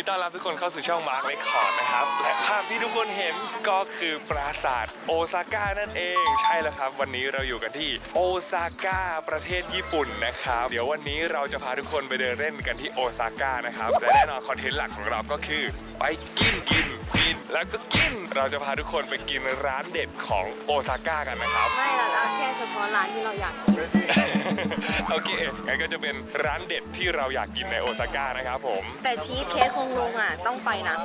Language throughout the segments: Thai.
ดีต้อนรับทุกคนเข้าสู่ช่องมาร์คเรคคอร์ดนะครับ และภาพที่ทุกคนเห็นก็คือปราสาทโอซาก้านั่นเอง ใช่แล้วครับ วันนี้เราอยู่กันที่โอซาก้าประเทศญี่ปุ่นนะครับ เดี๋ยววันนี้เราจะพาทุกคนไปเดินเล่นกันที่โอซาก้านะครับ และแน่นอนคอนเทนต์หลักของเราก็คือไปกินกิน กินแล้วก็กิน เราจะพาทุกคนไปกินร้านเด็ดของโอซาก้ากันนะครับ ไม่เราเอาแค่เฉพาะร้านที่เราอยากกินโอเคงั้นก็จะเป็นร้านเด็ดที่เราอยากกินในโอซาก้านะครับผม แต่ชีสเค้กคงลงอะต้องไปนะ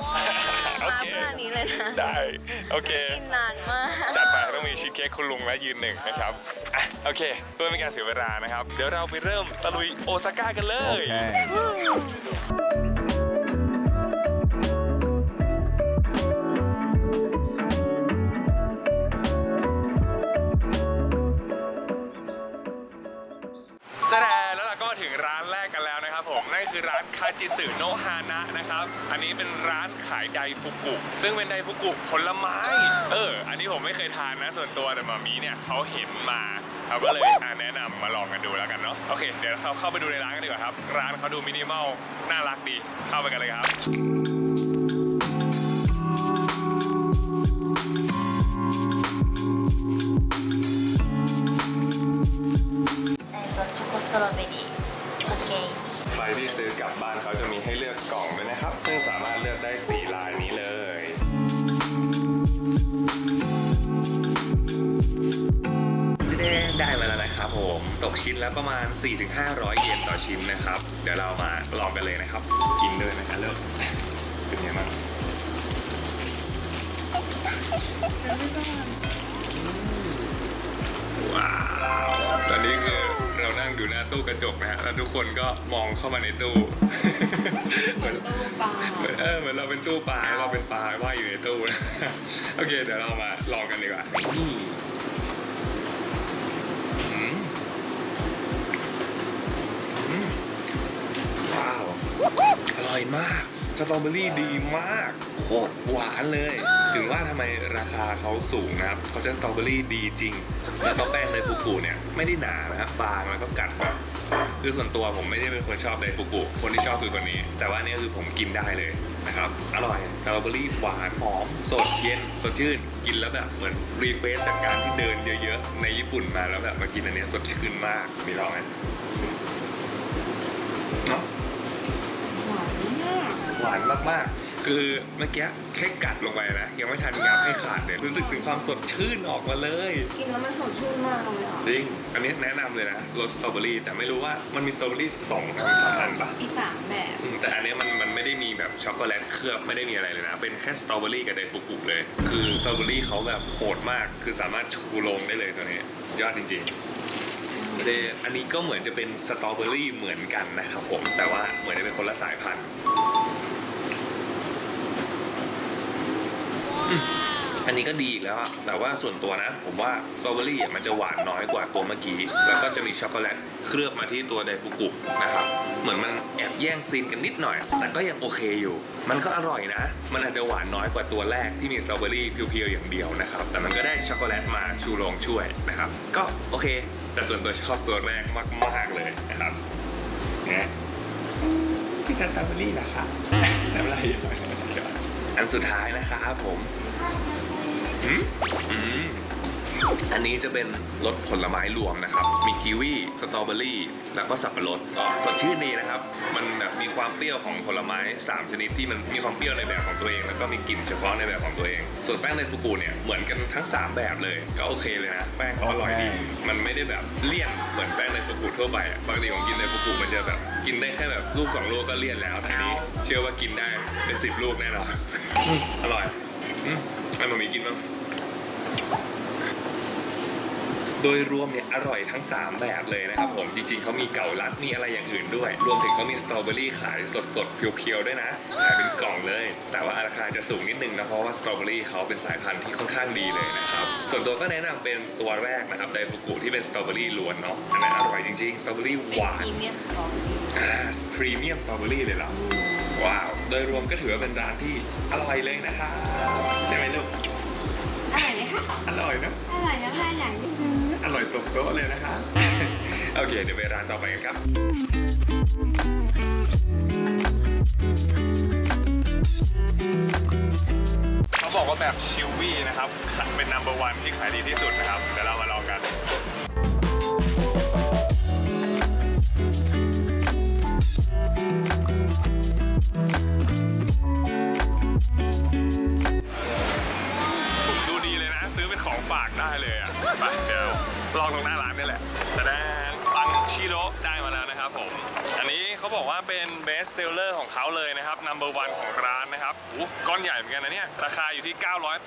โอมาเค เพื่ออันนี้เลยนะได้ โอเค กินนานมาก จัดไปต้องมีชีสเค้กคุณลุงและยืนหนึ่งนะครับอะโอเคเพื่อไม่ให้การเสียเวลานะครับ เดี๋ยวเราไปเริ่มตะลุยโอซาก้ากันเลยจานคาจิสึโนะฮานะนะครับ อันนี้เป็นร้านขายไดฟุกุ ซึ่งเป็นไดฟุกุผลไม้ เออ อันนี้ผมไม่เคยทานนะส่วนตัวแต่หมามีเนี่ยเขาเห็นมาเขาก็เลยอ่ะแนะนำมาลองกันดูแล้วกันเนาะ โอเค เดี๋ยวเราเข้าไปดูในร้านกันดีกว่าครับ ร้านเขาดูมินิมอล น่ารักดี เข้าไปกันเลยครับ えっとチョコストロベリー OK ใครที่ซื้อกลับบ้านเขาจะมีให้เลือกกล่องด้วยนะครับ ซึ่งสามารถเลือกได้ 4 ลายนี้เลย จะได้ได้มาแล้วนะครับผม ตกชิ้นแล้วประมาณ 4-500 เยนต่อชิ้นนะครับ เดี๋ยวเรามาลองกันเลยนะครับ กินเลยนะเลิกเป็นไงบ้างว้าว ตอนนี้คือ เรานั่งอยู่หน้าตู้กระจกนะฮะแล้วทุกคนก็มองเข้ามาในตู้ เหมือนตู้ฟังเหมือนเออเหมือนเราเป็นตู้ปลาเราเป็นปลาว่ายอยู่ในตู้นะโอเค เดี๋ยวเรามาลองกันดีกว่านี่อืมอืมว้าวอร่อยมากสตรอเบอรี่ดีมาก โคตรหวานเลย ถึงว่าทำไมราคาเขาสูงนะครับเขาจะสตรอเบอรี่ดีจริง แล้วก็แป้งในฟุกุเนี่ยไม่ได้หนานะครับบางแล้วก็กัดแบบคือส่วนตัวผมไม่ได้เป็นคนชอบไดฟุกุ คนที่ชอบคือคนนี้ แต่ว่าอันนี่คือผมกินได้เลยนะครับ อร่อยสตรอเบอรี่หวานหอม สดเย็น สดชื่น กินแล้วแบบเหมือนรีเฟรชจากการที่เดินเยอะๆ ในญี่ปุ่นมาแล้วแบบมากินอันเนี้ยสดชื่นมาก มีลองไหมเนาะหวานมากๆ คือเมื่อกี้ แค่กัดลงไปนะยังไม่ทันงับให้ขาดเลยรู้สึกถึงความสดชื่นออกมาเลย กินแล้วมันสดชื่นมากเลยอะจริง อันนี้แนะนำเลยนะรสสตรอเบอรี่แต่ไม่รู้ว่ามันมีสตรอเบอรี่สองอันสามอันปะอีกสามแบบอืมแต่อันเนี้ยมันมันไม่ได้มีแบบช็อกโกแลตเคลือบไม่ได้มีอะไรเลยนะ เป็นแค่สตรอเบอรี่กับไดฟุกุเลย คือสตรอเบอรี่เขาแบบโหดมาก คือสามารถชูลงได้เลยตัวนี้ ยอดจริงๆ เดอันนี้ก็เหมือนจะเป็นสตรอเบอรี่เหมือนกันนะครับผม แต่ว่าเหมือนจะเป็นคนละสายพันธุ์ อันนี้ก็ดีอีกแล้วอะแต่ว่าส่วนตัวนะ ผมว่าสตรอเบอรี่อะมันจะหวานน้อยกว่าตัวเมื่อกี้ แล้วก็จะมีช็อกโกแลตเคลือบมาที่ตัวไดฟุกุนะครับ เหมือนมันแอบแย่งซีนกันนิดหน่อย แต่ก็ยังโอเคอยู่ มันก็อร่อยนะ มันอาจจะหวานน้อยกว่าตัวแรกที่มีสตรอเบอรี่เพียวๆอย่างเดียวนะครับ แต่มันก็ได้ช็อกโกแลตมาชูโรงช่วยนะครับ ก็โอเค แต่ส่วนตัวชอบตัวแรกมากๆเลยนะครับเนี่ยพี่สตรอเบอรี่เหรอครับน้ำลายอยู่ อันสุดท้ายนะครับผมอืม อืมอันนี้จะเป็นรสผลไม้รวมนะครับ มีกีวีสตรอเบอรี่ แล้วก็สับปะรดก็สดชื่นดีนะครับ มันแบบมีความเปรี้ยวของผลไม้ 3 ชนิดที่มันมีความเปรี้ยวในแบบของตัวเอง แล้วก็มีกลิ่นเฉพาะในแบบของตัวเอง ส่วนแป้งในฟุกุเนี่ยเหมือนกันทั้ง 3 แบบเลย ก็โอเคเลยนะ แป้งเขาอร่อยดี มันไม่ได้แบบเลี่ยนเหมือนแป้งในฟุกุทั่วไปอะปกติผมกินในฟุกุมันจะแบบกินได้แค่แบบลูกสองลูกก็เลี่ยนแล้วแต่อันนี้ เชื่อว่ากินได้เป็นสิบลูกแน่นอนอืมอร่อยอืมให้มามีกินบ้าง โดยรวมเนี่ยอร่อยทั้ง 3 แบบเลยนะครับผม จริงๆเขามีเก่าลัดมีอะไรอย่างอื่นด้วย รวมถึงเขามีสตรอเบอรี่ขายสดๆ เพียวๆ ด้วยนะขายเป็นกล่องเลย แต่ว่าราคาจะสูงนิดนึงนะเพราะว่าสตรอเบอรี่เขาเป็นสายพันธุ์ที่ค่อนข้างดีเลยนะครับส่วนตัวก็แนะนำเป็นตัวแรกนะครับไดฟุกุที่เป็นสตรอเบอรี่ล้วนเนาะอันนั้นอร่อยจริงๆสตรอเบอรี่เป็นหวานพรีเมียมสตรอเบอรี่อ่าพรีเมียมสตรอเบอรี่เลยเหรอว้าวโดยรวมก็ถือว่าเป็นร้านที่อร่อยเลยนะครับใช่ไหมลูกอร่อยไหมคะอร่อยเนอะอร่อยน้ำลายไหลนิดนึง อร่อยตบโต๊ะเลยนะคะ โอเค เดี๋ยวไปร้านต่อไปกันครับ เขาบอกว่าแบบชิลวี่นะครับ เป็นนัมเบอร์วันที่ขายดีที่สุดนะครับ เดี๋ยวเรามาลองกันดูดีเลยนะ ซื้อเป็นของฝากได้เลยอะ ไปเดี๋ยว ลองตรงหน้าร้านนี่แหละจะได้ปังชิโร่ได้มาแล้วนะครับผม อันนี้เขาบอกว่าเป็นเบสเซลเลอร์ของเขาเลยนะครับนัมเบอร์วันของร้านนะครับโอ้ก้อนใหญ่เหมือนกันนะเนี่ย ราคาอยู่ที่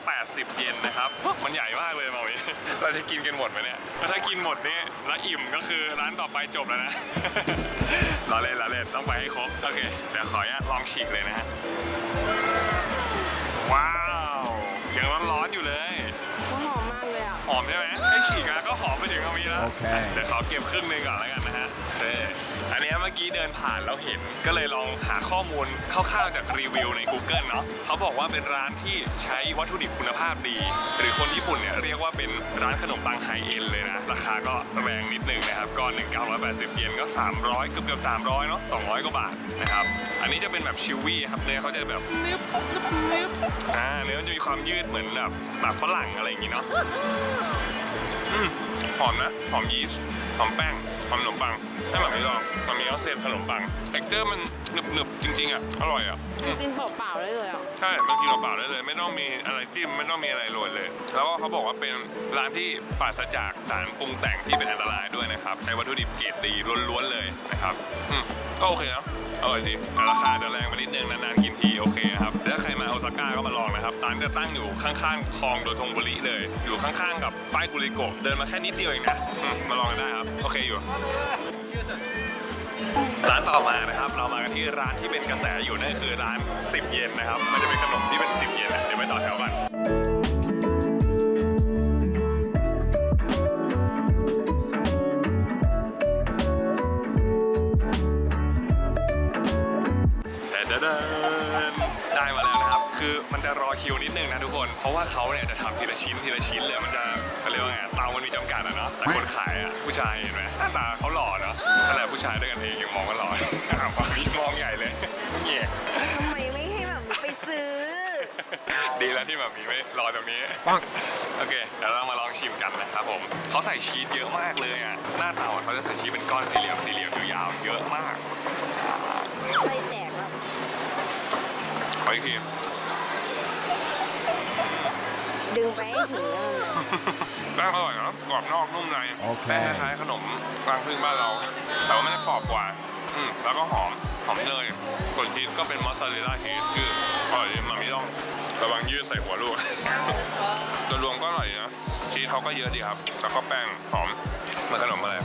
980 เยนนะครับ มันใหญ่มากเลยมาวิเราจะกินกันหมดไหมเนี่ยถ้ากินหมดนี่แล้วอิ่มก็คือร้านต่อไปจบแล้วนะเราเล่นเราเล่นต้องไปให้ครบ โอเค เดี๋ยวขออนุญาตลองฉีกเลยนะฮะ ว้าว ยังร้อนๆอยู่เลย หอมใช่ไหมให้ฉีกอะก็หอมไปถึงตรงนี้แล้ว โอเค เดี๋ยวขอเก็บครึ่งหนึงก่อนแล้วกันนะฮะเอออันเนี้ยเมื่อกี้เดินผ่านแล้วเห็น ก็เลยลองหาข้อมูลคร่าวๆจากรีวิวใน Google เนาะเขาบอกว่าเป็นร้านที่ใช้วัตถุดิบคุณภาพดี หรือคนญี่ปุ่นเนี่ยเรียกว่าเป็นร้านขนมปังไฮเอ็นเลยนะ ราคาก็แรงนิดนึงนะครับก้อนหนึ่ง980 เยนก็ 300เกือบเกือบ300 เนาะ200 กว่าบาทนะครับ อันนี้จะเป็นแบบชิลวี่ครับเนื้อเขาจะแบบนึบนึบนึบอ่าเนื้อมันจะมีความยืดเหมือนแบบแบบฝรั่งอะไรอย่างงี้เนาะอืมหอมนะ หอมยีสต์หอมแป้งหอมขนมปังให้แบบนี้ลองมันมีออสเซนขนมปังเท็กเจอร์มันหนึบหนึบๆจริงๆอะอร่อยอะอืมกินเปล่าๆได้เลยอะใช่มันกินเปล่าๆได้เลย ไม่ต้องมีอะไรจิ้มไม่ต้องมีอะไรโรยเลย แล้วก็เขาบอกว่าเป็นร้านที่ปราศจากสารปรุงแต่งที่เป็นอันตรายด้วยนะครับใช้วัตถุดิบเกรดดีล้วนๆเลยนะครับอืมก็โอเคนะอร่อยดีแต่ราคาจะแรงไปนิดนึงนานๆกินทีโอเคครับถ้าใครมาโอซาก้าก็มาลองนะครับร้านจะตั้งอยู่ข้างๆคลองโดยทงบุรีเลย อยู่ข้างๆกับป้ายกุริโกะเดินมาแค่นิดเดียวเองนะอืมมาลองกันได้ครับโอเคอยู่ร้านต่อมานะครับเรามากันที่ร้านที่เป็นกระแสอยู่นั่นคือร้าน 10 เยนนะครับ มันจะเป็นขนมที่เป็น 10 เยนนะเดี๋ยวไปต่อแถวกัน เพราะว่าเขาเนี่ยจะทำทีละชิ้นทีละชิ้นเลยมันจะเขาเรียกว่าไงเตามันมีจำกัดอะเนาะแต่คนขายอะผู้ชายเห็นไหมหน้าตาเขาหล่อเนาะขนาดผู้ชายด้วยกันเองยังมองว่าหล่ออ้าวฝั่งนี้มองใหญ่เลยเย่ทำไมไม่ให้แบบไปซื้อ ดีแล้วที่แบบมีไม่รอตรงนี้โอเคเดี๋ยวเรามาลองชิมกันนะครับผมเขาใส่ชีสเยอะมากเลยอะหน้าเตาเขาจะใส่ชีสเป็นก้อนสี่เหลี่ยมสี่เหลี่ยมยาวๆเยอะมากไส้แตกแล้วขออีกที ดึงไปให้ถึงแล้วมันอะแป้งอร่อยเนาะกรอบนอกนุ่มในโอเค แป้งคล้ายๆขนมกลางพึ่งบ้านเรา แต่ว่าไม่ได้กรอบกว่าอืมแล้วก็หอมหอมเนยส่วนชีสก็เป็นมอสซาเรลล่าชีสคืออร่อยดีมันไม่ต้องระวังยืดใส่หัวลูก โดยรวมก็อร่อยดีนะชีสเขาก็เยอะดีครับ แล้วก็แป้งหอมเหมือนขนมอะไร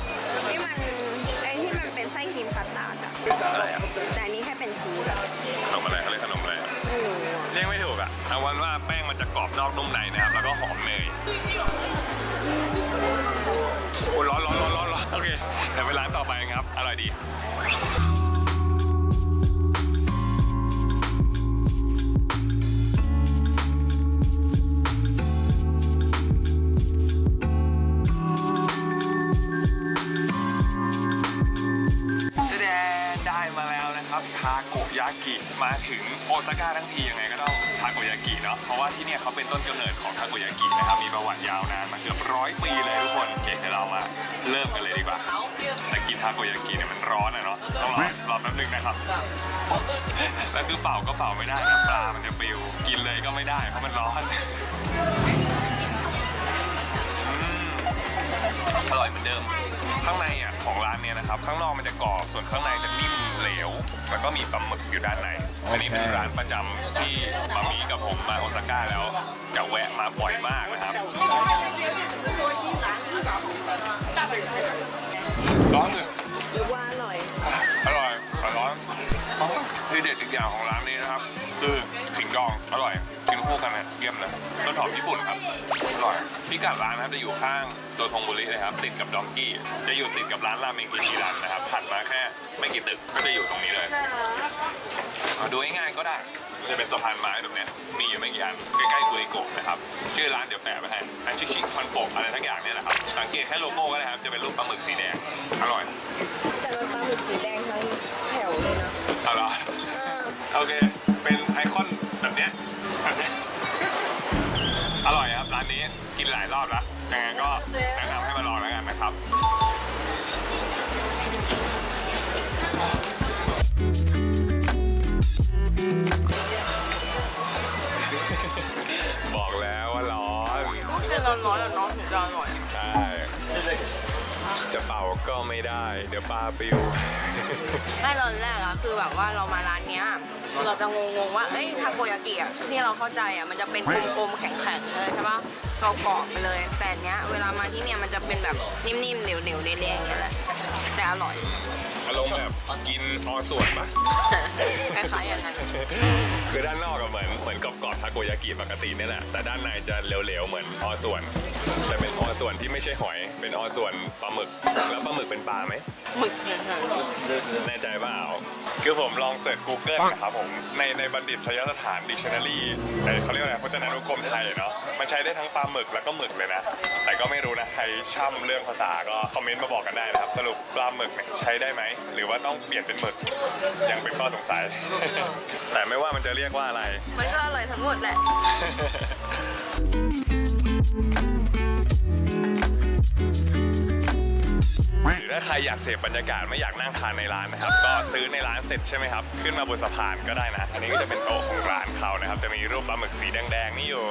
นอกนุ่มในนะครับ แล้วก็หอมเนยโอ้ยร้อนร้อนร้อนร้อนร้อนโอเคเดี๋ยวไปร้านต่อไปครับ อร่อยดี โกยากิมาถึงโอซาก้าทั้งทียังไงก็ต้องทาโกยากิเนาะเพราะว่าที่เนี่ยเขาเป็นต้นกำเนิดของทาโกยากินะครับมีประวัติยาวนานมาเกือบร้อยปีเลยทุกคนโอเคเดี๋ยวเรามาเริ่มกันเลยดีกว่าแต่กินทาโกยากิเนี่ยมันร้อนอะเนาะต้องรอรอแป๊บนึงนะครับแล้วคือเป่าก็เป่าไม่ได้นะปลามันจะปลิวกินเลยก็ไม่ได้เพราะมันร้อนอร่อยเหมือนเดิม ข้างในอะของร้านเนี่ยนะครับ ข้างนอกมันจะกรอบส่วนข้างในจะนิ่มเหลวแล้วก็มีปลาหมึกอยู่ด้านในอันนี้เป็นร้านประจำที่มามีกับผมมาโอซาก้าแล้วจะแวะมาบ่อยมากนะครับ ร้อนเลยหรือว่าอร่อย อร่อยแต่ร้อนที่เด็ดอีกอย่างของร้านนี้นะครับ คือขิงดองอร่อยกิน คู่กันเนี่ยเยี่ยมเลยต้นหอมญี่ปุ่นครับอร่อยพิกัดร้านนะครับจะอยู่ข้างโดทงบุรีเลยครับ ติดกับดองกี้ จะอยู่ติดกับร้านราเมงกิชิรันนะครับถัดมาแค่ไม่กี่ตึกก็จะอยู่ตรงนี้เลยเอาดูง่ายๆก็ได้มันจะเป็นสะพานไม้ตรงเนี้ยมีอยู่ไม่กี่อันใกล้ๆกุริโกะนะครับ ชื่อร้านเดี๋ยวแปะไว้ให้อันชิคๆมันโปกอะไรทั้งอย่างเนี่ยแหละครับ สังเกตแค่โลโก้ก็ได้ครับ จะเป็นรูปปลาหมึกสีแดง อร่อย แต่มันปลาหมึกสีแดงทั้งแถวเลยนะเอาละอ่าโอเค รอบแล้วยังไงก็แนะนำให้มาลองแล้วกันนะครับบอกแล้วว่าร้อนแต่ร้อนร้อนอะน้องถึงจะอร่อยใช่จะเป่าก็ไม่ได้ เดี๋ยวปลาปิวไม่ร้อนแรกอะคือแบบว่าเรามาร้านเนี้ยเราจะงงๆว่าเอ้ยทาโกยากิอะที่เราเข้าใจอะมันจะเป็นกลมๆแข็งๆเลยใช่ปะ เราเกาะไปเลย แต่เนี้ยเวลามาที่เนี่ยมันจะเป็นแบบนิ่มๆเหนียวๆเละๆอย่างเงี้ยแหละแต่อร่อย อารมณ์แบบกินออส่วนปะ คล้ายๆอย่างนั้นคือด้านนอกก็เหมือนเหมือนกรอบๆทาโกยากิปกตินี่แหละ แต่ด้านในจะเหลวๆเหมือนออส่วน แต่เป็นออส่วนที่ไม่ใช่หอย เป็นออส่วนปลาหมึก แล้วปลาหมึกเป็นปลาไหม หมึกเนี่ยค่ะแน่ใจเปล่าคือผมลองเสิร์ช Google นะครับผม ในในบัณฑิตยสถาน Dictionary ไอ้เขาเรียกว่าอะไรพจนานุกรมไทยเนาะ มันใช้ได้ทั้งปลาหมึกแล้วก็หมึกเลยนะ แต่ก็ไม่รู้นะ ใครช่ำเรื่องภาษาก็คอมเมนต์มาบอกกันได้นะครับ สรุปปลาหมึกเนี่ยใช้ได้ไหมหรือว่าต้องเปลี่ยนเป็นหมึกยังเป็นข้อสงสัย แต่ไม่ว่ามันจะเรียกว่าอะไร มันก็อร่อยทั้งหมดแหละ หรือถ้าใครอยากเสพบรรยากาศไม่อยากนั่งทานในร้านนะครับ ก็ซื้อในร้านเสร็จใช่ไหมครับ ขึ้นมาบนสะพานก็ได้นะ อันนี้ก็จะเป็นโต๊ะของร้านเขานะครับ จะมีรูปปลาหมึกสีแดงๆนี่อยู่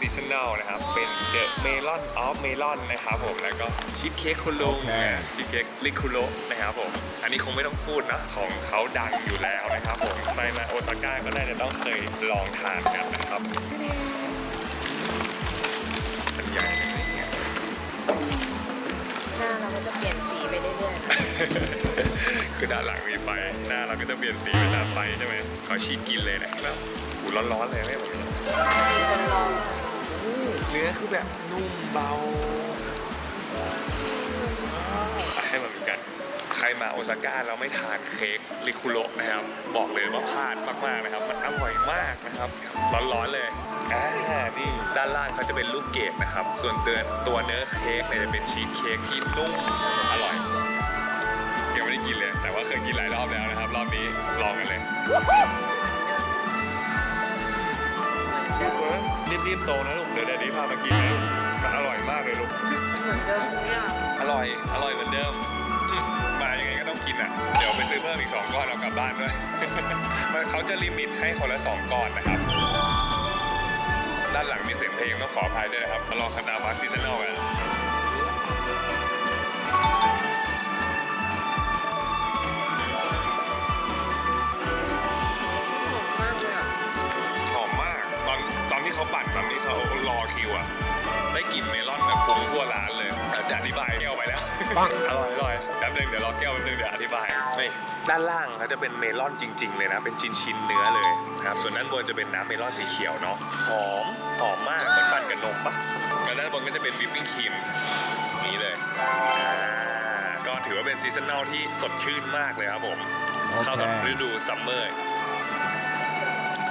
Starbucks Seasonal นะครับ เป็น The Melon of Melon นะครับผม แล้วก็ชีสเค้กคุณลุงชีสเค้กลิคุโรนะครับผม อันนี้คงไม่ต้องพูดนะ ของเขาดังอยู่แล้วนะครับผม ใครมาโอซาก้าก็น่าจะต้องเคยลองทานกันนะครับมันใหญ่เลยเนี่ยหน้าเราก็จะเปลี่ยนสีไปเรื่อยๆนะคือด้านหลังมีไฟ หน้าเราก็จะเปลี่ยนสีเป็นหน้าไฟใช่ไหมเขาฉีกกินเลยนะแล้วหูร้อนๆเลยไหมผมมีคนลองเนื้คือแบบนุ่มเบาให้มันเหมือนกัน ใครมาโอซาก้าแล้วไม่ทานเค้กริคุโระนะครับ บอกเลยว่าพลาดมากๆนะครับ มันอร่อยมากนะครับ ร้อนๆเลยอ่านี่ด้านล่างเขาจะเป็นลูกเกดนะครับ ส่วนเตัวตัวเนื้อเค้กเนี่ยจะเป็นชีสเค้กที่นุ่มอร่อยยังไม่ได้กินเลย แต่ว่าเคยกินหลายรอบแล้วนะครับ รอบนี้ลองกันเลย รีบๆโตนะลูกเดี๋ยวแดดดี้พามากินนะมันอร่อยมากเลยลูก เหมือนเดิมทุกอย่างอร่อย อร่อยเหมือนเดิมอืมมายังไงก็ต้องกินอะ เดี๋ยวไปซื้อเพิ่มอีก2ก้อนเอากลับบ้านด้วย มันเขาจะลิมิตให้คนละ2ก้อนนะครับ ด้านหลังมีเสียงเพลงต้องขออภัยด้วยนะครับมาลองคานาบาซีซันแนลกัน อนที่เขาปั่นตอนที่เขารอคิวอะ ได้กลิ่นเมลอนแบบฟุ้งทั่วร้านเลยอาจจะอธิบายแก้วไปแล้ว อร่อยอร่อยแป๊บนึงเดี๋ยวรอแก้วแป๊บนึงเดี๋ยวอธิบายนี่ด้านล่างเขาจะเป็นเมลอนจริง ๆ เลยนะ เป็นชิ้นชิ้นๆเนื้อเลยนะครับ ส่วนด้านบนจะเป็นน้ำเมลอนสีเขียวเนาะ หอม หอมมากเหมันปั่นกับนมปะแล้วด้านบนก็จะเป็นวิปปิ้งครีมนี้เลยอ่าก็ถือว่าเป็นซีซันแนลที่สดชื่นมากเลยครับผม เข้ากับฤดูซัมเมอร์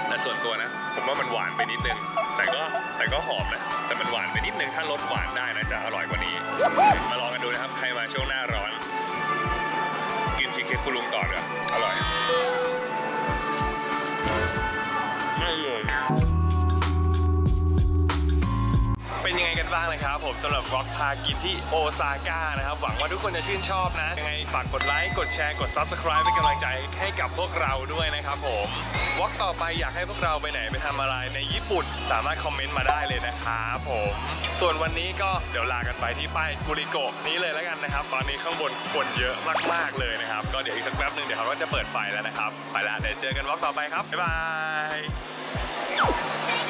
แต่ส่วนตัวนะ ผมว่ามันหวานไปนิดนึง แต่ก็แต่ก็หอมนะแต่มันหวานไปนิดนึง ถ้าลดหวานได้นะจะอร่อยกว่านี้ มาลองกันดูนะครับ ใครมาช่วงหน้าร้อน กินชีสเค้กคุณลุงต่อเลยอร่อย ร้างเลยครับผมสำหรับวอกพากินที่โอซาก้านะครับ หวังว่าทุกคนจะชื่นชอบนะ ยังไงฝากกดไลค์ กดแชร์ กด Subscribe เป็นกำลังใจให้กับพวกเราด้วยนะครับผมวอล์กต่อไปอยากให้พวกเราไปไหนไปทำอะไรในญี่ปุ่น สามารถคอมเมนต์มาได้เลยนะครับผม ส่วนวันนี้ก็เดี๋ยวลากันไปที่ป้ายกุริโกะนี้เลยแล้วกันนะครับ ตอนนี้ข้างบนคนเยอะมากๆเลยนะครับ ก็เดี๋ยวอีกสักแป๊บหนึ่งเดี๋ยวเขาก็จะเปิดไฟแล้วนะครับ ไปละเดี๋ยวเจอกันวอล์กต่อไปครับบ๊ายบาย